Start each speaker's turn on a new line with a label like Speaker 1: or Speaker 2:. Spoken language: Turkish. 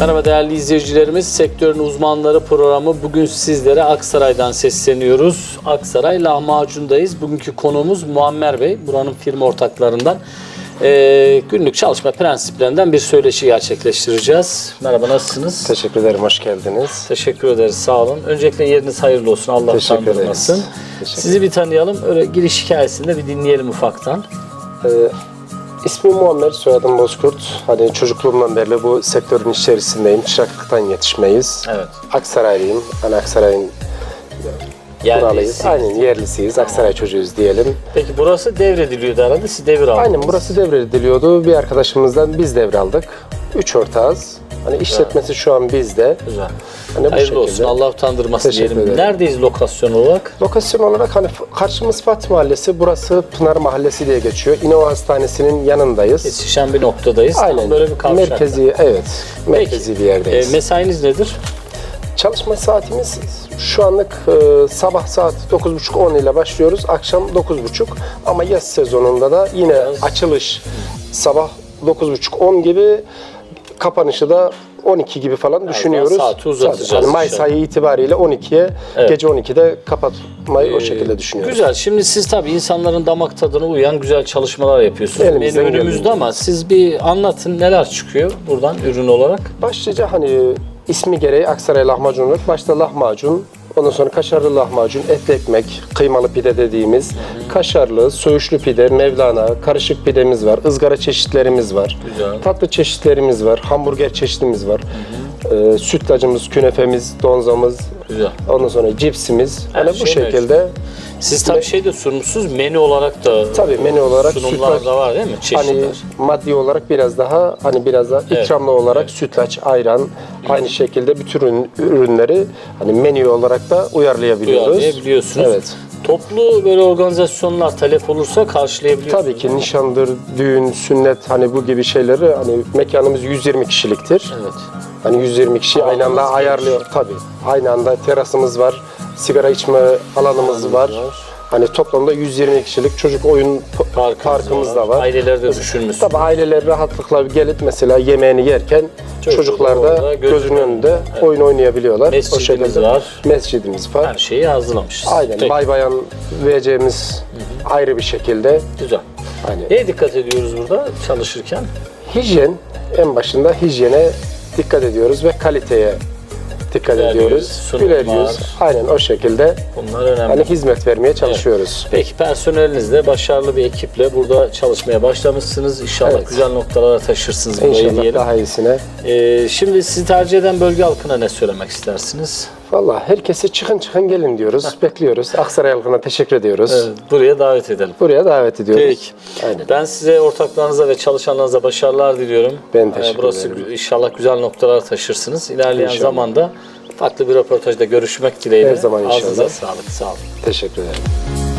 Speaker 1: Merhaba değerli izleyicilerimiz. Sektörün uzmanları programı bugün sizlere Aksaray'dan sesleniyoruz. Aksaray lahmacundayız. Bugünkü konuğumuz Muammer Bey. Buranın firma ortaklarından. Ee, günlük çalışma prensiplerinden bir söyleşi gerçekleştireceğiz. Merhaba nasılsınız?
Speaker 2: Teşekkür ederim, hoş geldiniz.
Speaker 1: Teşekkür ederiz. Sağ olun. Öncelikle yeriniz hayırlı olsun. Allah
Speaker 2: Teşekkür
Speaker 1: utandırmasın.
Speaker 2: ederiz. Teşekkür
Speaker 1: Sizi bir tanıyalım. Öyle giriş hikayesini de bir dinleyelim ufaktan.
Speaker 2: Ee, ismim Muammer, soyadım Bozkurt. Hani çocukluğumdan beri bu sektörün içerisindeyim. Çıraklıktan yetişmeyiz.
Speaker 1: Evet.
Speaker 2: Aksaraylıyım. Hani Aksaray'ın buralıyız.
Speaker 1: Yerlisi.
Speaker 2: Aynen yerlisiyiz. Aksaray çocuğuyuz diyelim.
Speaker 1: Peki burası devrediliyordu herhalde. Siz devir aldınız.
Speaker 2: Aynen burası devrediliyordu. Bir arkadaşımızdan biz devraldık. Üç ortağız. Hani işletmesi şu an bizde.
Speaker 1: Güzel.
Speaker 2: Hani bu
Speaker 1: Hayırlı
Speaker 2: şekilde.
Speaker 1: olsun. Allah utandırmasın
Speaker 2: Teşekkür
Speaker 1: diyelim.
Speaker 2: ederim.
Speaker 1: Neredeyiz lokasyon olarak?
Speaker 2: Lokasyon olarak hani f- karşımız Fatih Mahallesi, burası Pınar Mahallesi diye geçiyor. İnova Hastanesi'nin yanındayız.
Speaker 1: Yetişen bir noktadayız. Tam
Speaker 2: Aynen.
Speaker 1: böyle bir kavşakta.
Speaker 2: Merkezi, evet. Merkezi bir
Speaker 1: E,
Speaker 2: yerdeyiz.
Speaker 1: mesainiz nedir?
Speaker 2: Çalışma saatimiz şu anlık e, sabah saat 9.30-10 ile başlıyoruz. Akşam 9.30 ama yaz sezonunda da yine açılış sabah 9.30-10 gibi kapanışı da 12 gibi falan düşünüyoruz.
Speaker 1: saati uzatacağız
Speaker 2: hani Mayıs
Speaker 1: inşallah.
Speaker 2: ayı itibariyle 12'ye,
Speaker 1: Evet.
Speaker 2: gece 12'de kapatmayı o şekilde düşünüyoruz.
Speaker 1: Güzel. Şimdi siz tabii insanların damak tadına uyan güzel çalışmalar yapıyorsunuz.
Speaker 2: Elimizden
Speaker 1: Menü önümüzde
Speaker 2: geldiğince.
Speaker 1: ama siz bir anlatın neler çıkıyor buradan ürün olarak?
Speaker 2: Başlıca hani ismi gereği Aksaray lahmacun olarak başta lahmacun, ondan sonra kaşarlı lahmacun, etli ekmek, kıymalı pide dediğimiz, kaşarlı, söğüşlü pide, mevlana, karışık pidemiz var, ızgara çeşitlerimiz var,
Speaker 1: Güzel.
Speaker 2: tatlı çeşitlerimiz var, hamburger çeşitimiz var, ee, sütlacımız, künefemiz, donzamız,
Speaker 1: Güzel.
Speaker 2: ondan sonra cipsimiz.
Speaker 1: Her
Speaker 2: Hani bu
Speaker 1: şey
Speaker 2: şekilde
Speaker 1: Siz tabii şey de sunmuşsunuz. Menü olarak da
Speaker 2: tabii menü olarak
Speaker 1: sunumlar
Speaker 2: sütlaç,
Speaker 1: da var değil mi? Çeşitler.
Speaker 2: Hani maddi olarak biraz daha hani biraz daha
Speaker 1: Evet.
Speaker 2: ikramlı olarak sütlaç, ayran aynı şekilde bütün ürün- ürünleri hani menü olarak da uyarlayabiliyoruz.
Speaker 1: Uyarlayabiliyorsunuz.
Speaker 2: Evet.
Speaker 1: Toplu böyle organizasyonlar talep olursa karşılayabiliyorsunuz.
Speaker 2: Tabii ki nişandır, düğün, sünnet hani bu gibi şeyleri hani mekanımız 120 kişiliktir.
Speaker 1: Evet.
Speaker 2: Hani 120 kişi aynı anda ayarlıyor. Tabii. Aynı anda terasımız var, sigara içme alanımız var. Hani toplamda 120 kişilik çocuk oyun
Speaker 1: Parkımız,
Speaker 2: parkımız da var.
Speaker 1: Aileleri de düşünmüşsünüz.
Speaker 2: Tabii aileler rahatlıkla gelip mesela yemeğini yerken
Speaker 1: Çocuğu
Speaker 2: çocuklar da
Speaker 1: gözünün
Speaker 2: gözünün önünde oyun oynayabiliyorlar.
Speaker 1: Mescidimiz var.
Speaker 2: Mescidimiz var.
Speaker 1: Her şeyi hazırlamışız.
Speaker 2: Aynen.
Speaker 1: Peki,
Speaker 2: Bay bayan vereceğimiz ayrı bir şekilde.
Speaker 1: Güzel.
Speaker 2: Hani
Speaker 1: Neye dikkat ediyoruz burada çalışırken?
Speaker 2: hijyen en başında hijyene dikkat ediyoruz ve kaliteye dikkat
Speaker 1: Güler
Speaker 2: ediyoruz.
Speaker 1: yüz.
Speaker 2: Güler yüz. Aynen o şekilde
Speaker 1: Bunlar önemli.
Speaker 2: hani hizmet vermeye çalışıyoruz.
Speaker 1: Peki personelinizle başarılı bir ekiple burada çalışmaya başlamışsınız. İnşallah
Speaker 2: Evet.
Speaker 1: güzel noktalara taşırsınız burayı
Speaker 2: İnşallah
Speaker 1: diyelim.
Speaker 2: daha iyisine.
Speaker 1: Ee, şimdi sizi tercih eden bölge halkına ne söylemek istersiniz?
Speaker 2: Valla herkese çıkın çıkın gelin diyoruz. Bekliyoruz. Aksaray halkına teşekkür ediyoruz.
Speaker 1: Evet, buraya davet edelim.
Speaker 2: Buraya davet ediyoruz.
Speaker 1: Peki.
Speaker 2: Aynen.
Speaker 1: Ben size ortaklarınıza ve çalışanlarınıza başarılar diliyorum.
Speaker 2: Ben teşekkür
Speaker 1: Ee, Burası
Speaker 2: ederim.
Speaker 1: inşallah güzel noktalara taşırsınız. İlerleyen
Speaker 2: İnşallah.
Speaker 1: zamanda farklı bir röportajda görüşmek dileğiyle.
Speaker 2: Her zaman inşallah.
Speaker 1: Ağzınıza sağlık. Sağ olun.
Speaker 2: Teşekkür ederim.